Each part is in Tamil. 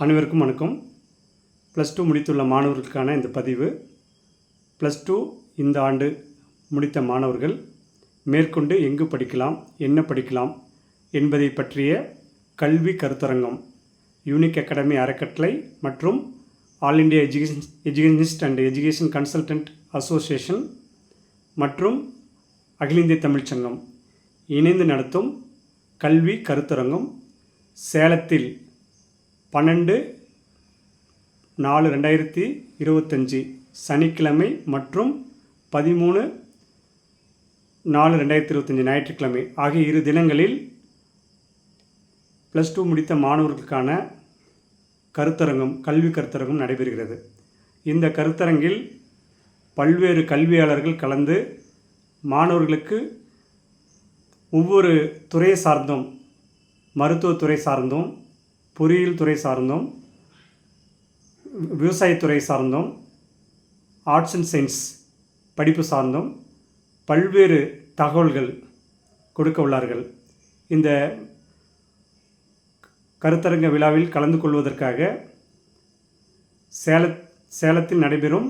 அனைவருக்கும் வணக்கம். ப்ளஸ் டூ முடித்துள்ள மாணவர்களுக்கான இந்த பதிவு. ப்ளஸ் டூ இந்த ஆண்டு முடித்த மாணவர்கள் மேற்கொண்டு எங்கு படிக்கலாம் என்ன படிக்கலாம் என்பதை பற்றிய கல்வி கருத்தரங்கம் யூனிக் அகாடமி அறக்கட்டளை மற்றும் all India education educationist and education consultant association மற்றும் அகில இந்திய தமிழ்ச் சங்கம் இணைந்து நடத்தும் கல்வி கருத்தரங்கம் சேலத்தில் பன்னெண்டு நாலு ரெண்டாயிரத்தி இருபத்தஞ்சி. சனிக்கிழமை மற்றும் பதிமூணு நாலு ரெண்டாயிரத்தி இருபத்தஞ்சி ஞாயிற்றுக்கிழமை. ஆகிய இரு தினங்களில் ப்ளஸ் டூ முடித்த மாணவர்களுக்கான கருத்தரங்கம் கல்வி கருத்தரங்கம் நடைபெறுகிறது. இந்த கருத்தரங்கில் பல்வேறு கல்வியாளர்கள் கலந்து மாணவர்களுக்கு ஒவ்வொரு துறையை சார்ந்தும் மருத்துவத்துறை சார்ந்தும் பொறியியல் துறை சார்ந்தும் விவசாயத்துறை சார்ந்தும் ஆர்ட்ஸ் அண்ட் சயின்ஸ் படிப்பு சார்ந்தும் பல்வேறு தகவல்கள் கொடுக்க உள்ளார்கள். இந்த கருத்தரங்க விழாவில் கலந்து கொள்வதற்காக சேல சேலத்தில் நடைபெறும்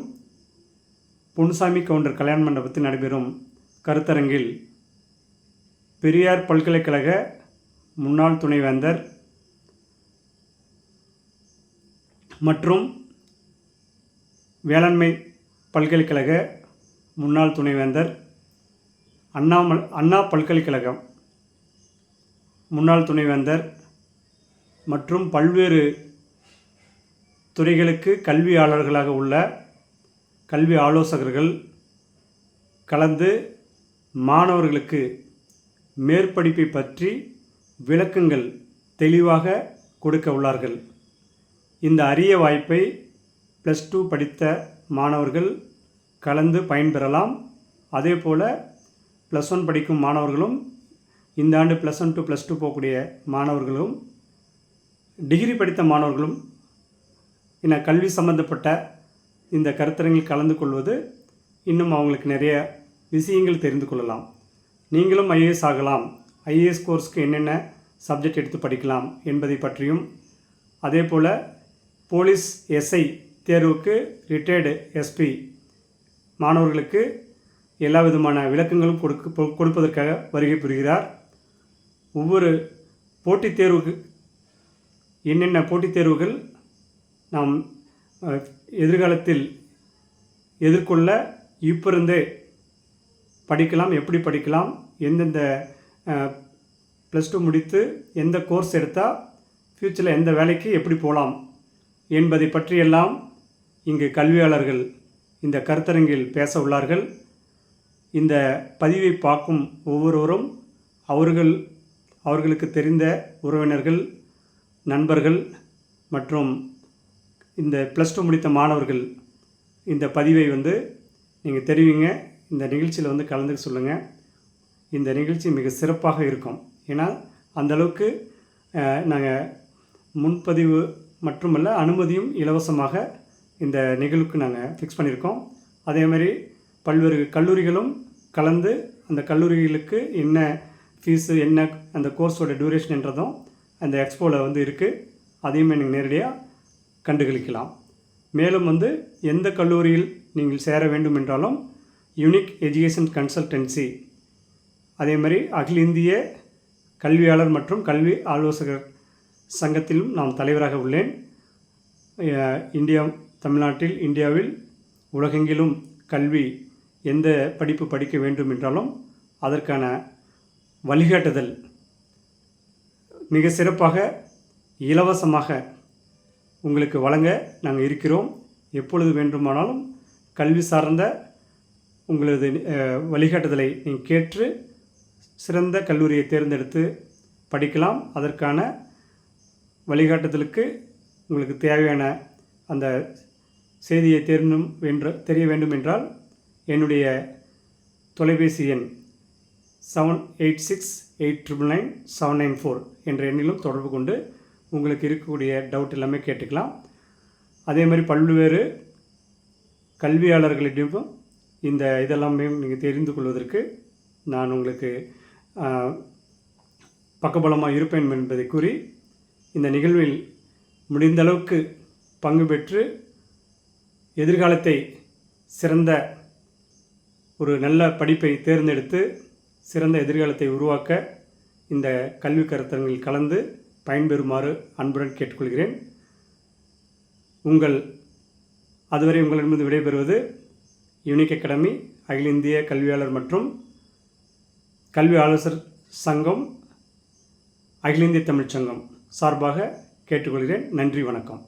பொன்சாமி கவுண்டர் கல்யாண மண்டபத்தில் நடைபெறும் கருத்தரங்கில் பெரியார் பல்கலைக்கழக முன்னாள் துணைவேந்தர் மற்றும் வேளாண்மை பல்கலைக்கழக முன்னாள் துணைவேந்தர் அண்ணாமல் அண்ணா பல்கலைக்கழகம் முன்னாள் துணைவேந்தர் மற்றும் பல்வேறு துறைகளுக்கு கல்வியாளர்களாக உள்ள கல்வி ஆலோசகர்கள் கலந்து மாணவர்களுக்கு மேற்படிப்பை பற்றி விளக்கங்கள் தெளிவாக கொடுக்க உள்ளார்கள். இந்த அரிய வாய்ப்பை ப்ளஸ் டூ படித்த மாணவர்கள் கலந்து பயன்பெறலாம். அதே போல் ப்ளஸ் ஒன் படிக்கும் மாணவர்களும் இந்த ஆண்டு plus one two plus two போகக்கூடிய மாணவர்களும் டிகிரி படித்த மாணவர்களும் என கல்வி சம்பந்தப்பட்ட இந்த கருத்தரங்கில் கலந்து கொள்வது இன்னும் அவங்களுக்கு நிறைய விஷயங்கள் தெரிந்து கொள்ளலாம். நீங்களும் ஐஏஎஸ் ஆகலாம். ஐஏஎஸ் கோர்ஸ்க்கு என்னென்ன சப்ஜெக்ட் எடுத்து படிக்கலாம் என்பதை பற்றியும் அதே போல் போலீஸ் எஸ்ஐ தேர்வுக்கு ரிட்டையர்டு எஸ்பி மாணவர்களுக்கு எல்லா விதமான விளக்கங்களும் கொடுக்க கொடுப்பதற்காக வருகை புரிகிறார். ஒவ்வொரு போட்டித் தேர்வுக்கு என்னென்ன போட்டித் தேர்வுகள் நாம் எதிர்காலத்தில் எதிர்கொள்ள இப்பிருந்தே படிக்கலாம் எப்படி படிக்கலாம் எந்தெந்த ப்ளஸ் டூ முடித்து எந்த கோர்ஸ் எடுத்தால் ஃப்யூச்சரில் எந்த வேலைக்கு எப்படி போகலாம் என்பதை பற்றியெல்லாம் இங்கு கல்வியாளர்கள் இந்த கருத்தரங்கில் பேச உள்ளார்கள். இந்த பதிவை பார்க்கும் ஒவ்வொருவரும் அவர்கள் அவர்களுக்கு தெரிந்த உறவினர்கள் நண்பர்கள் மற்றும் இந்த ப்ளஸ் டூ முடித்த மாணவர்கள் இந்த பதிவை வந்து நீங்கள் தெரிவிங்க. இந்த நிகழ்ச்சியில் வந்து கலந்துக்க சொல்லுங்கள் இந்த நிகழ்ச்சி மிக சிறப்பாக இருக்கும். ஏன்னா அந்தளவுக்கு நாங்கள் முன்பதிவு மட்டுமல்ல அனுமதியும் இலவசமாக இந்த நிகழ்வுக்கு நாங்கள் ஃபிக்ஸ் பண்ணியிருக்கோம். அதே மாதிரி பல்வேறு கல்லூரிகளும் கலந்து அந்த கல்லூரிகளுக்கு என்ன ஃபீஸு என்ன அந்த கோர்ஸோட டியூரேஷன் என்றதும் அந்த எக்ஸ்போவில் வந்து இருக்குது அதையும் நீங்கள் நேரடியாக கண்டுகளிக்கலாம். மேலும் வந்து எந்த கல்லூரியில் நீங்கள் சேர வேண்டும் என்றாலும் யூனிக் எஜுகேஷன் கன்சல்டன்சி அதே மாதிரி அகில இந்திய கல்வியாளர் மற்றும் கல்வி ஆலோசகர் சங்கத்திலும் நான் தலைவராக உள்ளேன். இந்தியா தமிழ்நாட்டில் இந்தியாவில் உலகெங்கிலும் கல்வி எந்த படிப்பு படிக்க வேண்டும் என்றாலும் அதற்கான வழிகாட்டுதல் மிக சிறப்பாக இலவசமாக உங்களுக்கு வழங்க நாங்கள் இருக்கிறோம். எப்பொழுது வேண்டுமானாலும் கல்வி சார்ந்த உங்களது வழிகாட்டுதலை நீங்கள் கேட்டு சிறந்த கல்லூரியை தேர்ந்தெடுத்து படிக்கலாம். அதற்கான வழிகாட்டுதலுக்கு உங்களுக்கு தேவையான அந்த செய்தியை தெரியணும் என்று தெரிய வேண்டும் என்றால் என்னுடைய தொலைபேசி எண் seven eight six eight triple nine seven nine four என்ற எண்ணிலும் தொடர்பு கொண்டு உங்களுக்கு இருக்கக்கூடிய டவுட் எல்லாமே கேட்டுக்கலாம். அதே மாதிரி பல்வேறு கல்வியாளர்களிடமும் இந்த இதெல்லாமே நீங்கள் தெரிந்து கொள்வதற்கு நான் உங்களுக்கு பக்கபலமாக இருப்பேன் என்பதை கூறி இந்த நிகழ்வில் முடிந்த அளவுக்கு பங்கு பெற்று எதிர்காலத்தை சிறந்த ஒரு நல்ல படிப்பை தேர்ந்தெடுத்து சிறந்த எதிர்காலத்தை உருவாக்க இந்த கல்வி கருத்தரங்கில் கலந்து பயன்பெறுமாறு அன்புடன் கேட்டுக்கொள்கிறேன். உங்கள் அதுவரை உங்களிடமிருந்து விடைபெறுவது யூனிக் அகாடமி அகில இந்திய கல்வியாளர் மற்றும் கல்வி ஆலோசகர் சங்கம் அகில இந்திய தமிழ்ச் சங்கம். சார்பாக கேட்டுக்கொள்கிறேன். நன்றி வணக்கம்.